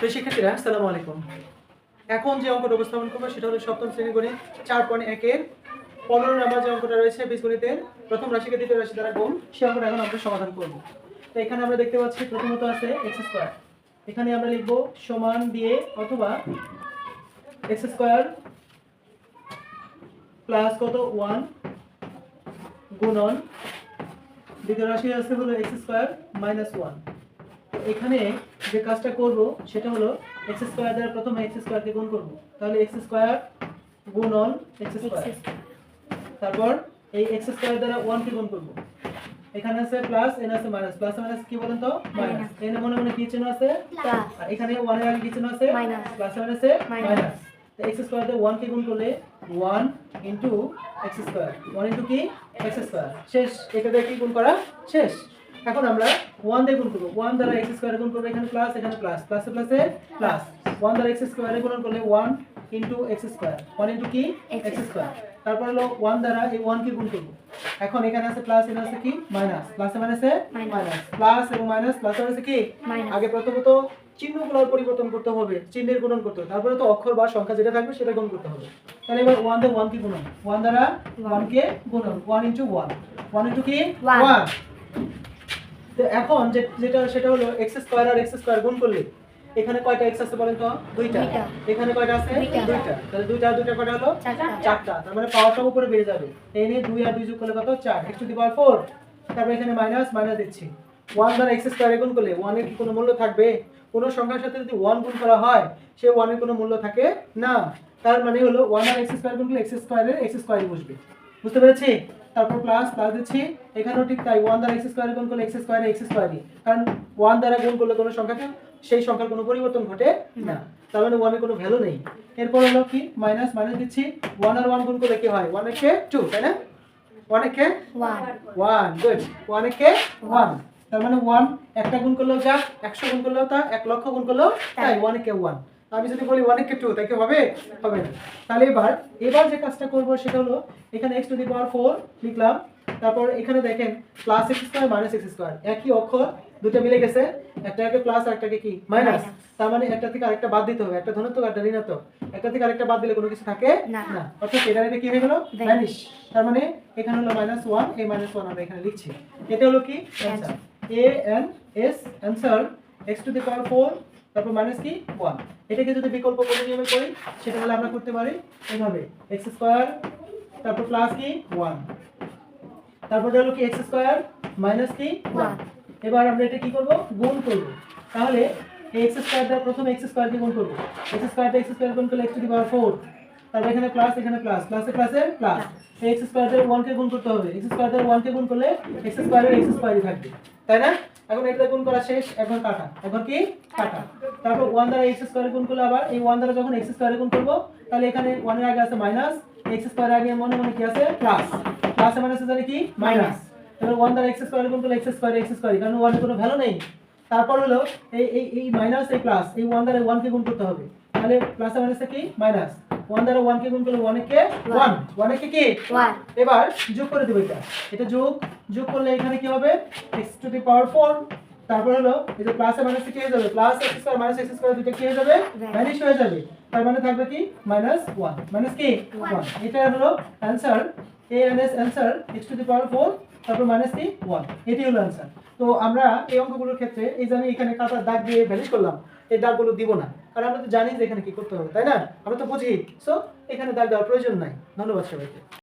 তো শিক্ষার্থীরা, আসসালামু আলাইকুম। এখন যে অঙ্কটা উপস্থাপন করব সেটা হলো সপ্তম শ্রেণি গণিত চার পয়েন্ট একের পনেরো নাম্বার যে অঙ্কটা রয়েছে বীজগণিতের, প্রথম রাশিকে দ্বিতীয় রাশি দ্বারা গুণ, সে অঙ্কটা এখন আমরা সমাধান করব। তো এখানে আমরা দেখতে পাচ্ছি প্রথমত আছে এক্স স্কোয়ার। এখানে আমরা লিখব সমান দিয়ে অথবা এক্স স্কোয়ার প্লাস কত? ওয়ান গুণন। দ্বিতীয় রাশি আছে হলো এক্স স্কোয়ার মাইনাস ওয়ান। এখানে যে কাজটা করব সেটা হলো এক্স স্কোয়ার দ্বারা প্রথমে এক্স স্কোয়ারকে গুণ করব। তাহলে এক্স স্কোয়ার গুণ অন এক্স স্কোয়ার তারপর এই এক্স স্কোয়ার দ্বারা ওয়ান কে গুণ করব। এখানে আছে প্লাস এন আছে মাইনাস প্লাস মাইনাস কি বলেন তো? মাইনাস এন মনে মনে কি চিহ্ন আছে? প্লাস আর এখানে ওয়ানের আগে কি চিহ্ন আছে. প্লাস এর আছে মাইনাস তো এক্স স্কোয়ার দিয়ে ওয়ান কে গুণ করলে one into x square one into কি? এক্স স্কোয়ার শেষ। এটা দিয়ে কি গুণ করা? শেষ। এখন আমরা ওয়ান দিয়ে গুণ করব। ওয়ান দ্বারা এক্স স্কোয়ারে গুণ করব এখানে প্লাস এখানে প্লাস প্লাসে প্লাসে প্লাস ওয়ান দ্বারা এক্স স্কোয়ারে গুণ করলে one into x square one into কি? X এক্স স্কোয়ার তারপর হলো ওয়ান দ্বারা এই ওয়ান কে গুণ করব? এখন এখানে আছে প্লাস এখানে আছে কি? মাইনাস প্লাসে মাইনাসে. মাইনাস প্লাস এবং মাইনাস প্লাসে মাইনাসে কি. আগে প্রথমত চিহ্নগুলোর পরিবর্তন করতে হবে চিহ্নের গুণন করতে হবে। তারপরে তো অক্ষর বা সংখ্যা যেটা থাকবে সেটা গুণ করতে হবে। তাহলে এবার ওয়ান দিয়ে ওয়ান কি গুণন? ওয়ান দ্বারা ওয়ান কে গুণন? One into one one into কি. ওয়ান তো এখন যে যেটা সেটা হলো এক্স স্কোয়ার আর এক্স স্কোয়ার গুণ করলে এখানে কয়টা এক্স আছে বলেন তো? দুইটা। এখানে কয়টা আছে? দুইটা। তাহলে দুইটা আর দুইটা কয়টা হলো। চারটা। তার মানে পাওয়ারটা উপরে বেড়ে যাবে। এই নিয়ে দুই আর দুই যোগ করলে কত? চার। X to the power four তারপরে এখানে মাইনাস মাইনাস দিচ্ছি। ওয়ান দ্বারা এক্স স্কোয়ারে গুণ করলে ওয়ানের কি কোনো মূল্য থাকবে? কোনো সংখ্যার সাথে যদি ওয়ান গুণ করা হয় সে ওয়ানের কোনো মূল্য থাকে না। তার মানে হলো ওয়ান আর এক্স স্কোয়ার গুণ করলে এক্স স্কোয়ারের এক্স স্কোয়ারই বসবে। বুঝতে পেরেছি? তারপর প্লাস প্লাস দিচ্ছি। এখানেও ঠিক তাই ওয়ান দ্বারা এক্স স্কোয়ারে গুণ করলে এক্স স্কোয়ারে এক্স স্কোয়ারই কারণ ওয়ান দ্বারা গুণ করলে কোনো সংখ্যাকে সেই সংখ্যার কোনো পরিবর্তন ঘটে না। তার মানে ওয়ানের কোনো ভ্যালু নেই। এরপর হলো কি? মাইনাস মাইনাস দিচ্ছি। ওয়ান আর ওয়ান গুণ করলে কি হয়? ওয়ান কে টু তাই না? ওয়ান কে ওয়ান গুড ওয়ান কে ওয়ান তার মানে ওয়ান একটা গুণ করলেও যা একশো গুণ করলেও তা এক লক্ষ গুণ করলেও তাই ওয়ান কে ওয়ান আমি যদি বলি ওয়ান কে টু তাই কি হবে? হবে না। তাহলে এবার এবার যে কাজটা করব সেটা হলো এখানে x to the power four লিখলাম। তারপর এখানে দেখেন plus x square minus x square একই অক্ষর দুটো মিলে গেছে। একটাকে প্লাস আর একটাকে কি? মাইনাস তার মানে একটা থেকে আরেকটা বাদ দিতে হবে। একটা ধনাত্মক একটা ঋণাত্মক। একটা থেকে আরেকটা বাদ দিলে কোনো কিছু থাকে না। অর্থাৎ এটা এটা কি হয়ে গেল. ভ্যানিশ তার মানে এখানে হলো মাইনাস ওয়ান এই মাইনাস ওয়ান আমরা এখানে লিখছি। এটা হলো কি? Answer A N S answer x to the power four তারপর মাইনাস কি? ওয়ান এটাকে যদি বিকল্প নিয়মে করি, সেটা হলে আমরা করতে পারি এইভাবে এক্স স্কোয়ার তারপর প্লাস কি? ওয়ান তারপর হলো কি এক্স স্কোয়ার মাইনাস কি? ওয়ান এবার আমরা এটা কি করব? গুণ করব। তাহলে এক্স স্কোয়ার দ্বারা প্রথমে এক্স স্কোয়ারকে গুণ করব। এক্স স্কোয়ার এক্স স্কোয়ার গুণ করলে x to the power four তারপর এখানে প্লাস এখানে প্লাস প্লাসে প্লাসে প্লাস এক্স স্কোয়ার দিয়ে ওয়ানকে গুণ করতে হবে। এক্স স্কোয়ার দিয়ে ওয়ানকে গুণ করলে এক্স স্কোয়ারের এক্স স্কোয়ারই থাকবে। তাই না? এখন এটা গুণ করা শেষ? এখন কাটা। এখন কি? কাটা। তারপর ওয়ান দ্বারা এক্স স্কোয়ারে গুণ করলে আবার এই ওয়ান দ্বারা যখন এক্স স্কোয়ারে গুণ করব, তাহলে এখানে ওয়ানের আগে আছে মাইনাস এক্স স্কোয়ারের আগে মনে মনে কি আছে? প্লাস প্লাসে মাইনাসে জানি কি? মাইনাস এবার ওয়ান দ্বারা এক্স স্কোয়ারে গুণ করলে এক্স স্কোয়ার এক্স স্কোয়ার কারণ ওয়ানের কোনো ভ্যালু নেই। তারপর হলো এই এই এই মাইনাস এই প্লাস এই ওয়ান দ্বারা ওয়ানকে গুণ করতে হবে। তাহলে প্লাসে মাইনাসে কি? মাইনাস ওয়ান দ্বারা ওয়ানকে গুণ করলে ওয়ানে কে? ওয়ান ওয়ানে কে এবার যোগ করে দেবো এটা। এটা যোগ যোগ করলে এখানে কি হবে? X to the power four তারপর হলো এই যে প্লাসে মাইনাসে কি হয়ে যাবে? Plus x square minus x square দুটো কি হয়ে যাবে? ভ্যানিশ হয়ে যাবে। তার মানে থাকবে কি? মাইনাস ওয়ান মাইনাস কি? ওয়ান এটা হলো answer A N S answer x to the power four তারপর মাইনাস কি? ওয়ান এটি হলো অ্যান্সার তো আমরা এই অঙ্কগুলোর ক্ষেত্রে এই যে আমি এখানে কাটার দাগ দিয়ে ভ্যানিশ করলাম এই দাগগুলো দিব না। কারণ আমরা তো জানি যে এখানে কি করতে হবে, তাই না? আমরা তো বুঝি। সো এখানে দাগ দেওয়ার প্রয়োজন নাই। ধন্যবাদ সবাইকে।